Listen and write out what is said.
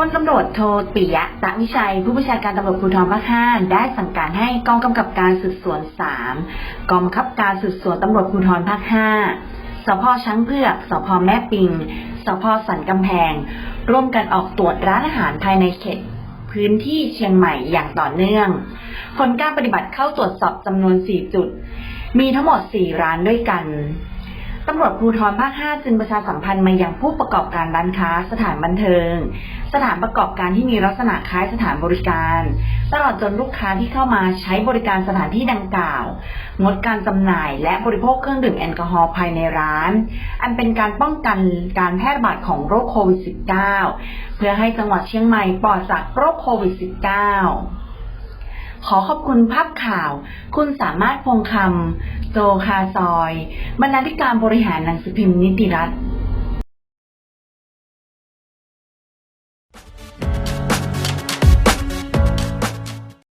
พลตำรวจโทปิยะตะวิชัย ผู้บัญชาการตำรวจภูธรภาค5ได้สั่งการให้กองกำกับการสืบสวน3กองบังคับการสืบสวนตำรวจภูธรภาค5สพช้างเผือกสพแม่ปิงสพสันกำแพง ร่วมกันออกตรวจร้านอาหารภายในเขตพื้นที่เชียงใหม่อย่างต่อเนื่อง ผลการปฏิบัติเข้าตรวจสอบจำนวน 4 จุด มีทั้งหมด 4 ร้านด้วยกัน ตำรวจภูธรภาค 5 จึงประชาสัมพันธ์มายังผู้ประกอบการร้านค้า สถานบันเทิง สถานประกอบการที่มีลักษณะคล้ายสถานบริการ ตลอดจนลูกค้าที่เข้ามาใช้บริการสถานที่ดังกล่าว งดการจำหน่ายและบริโภคเครื่องดื่มแอลกอฮอล์ภายในร้าน อันเป็นการป้องกันการแพร่ระบาดของโรคโควิด -19 เพื่อให้จังหวัดเชียงใหม่ปลอดจากโรคโควิด -19 ขอขอบคุณภาพข่าว คุณสามารถพงคำ โซคาซอย บรรณาธิการบริหารหนังสือพิมพ์นิติรัฐ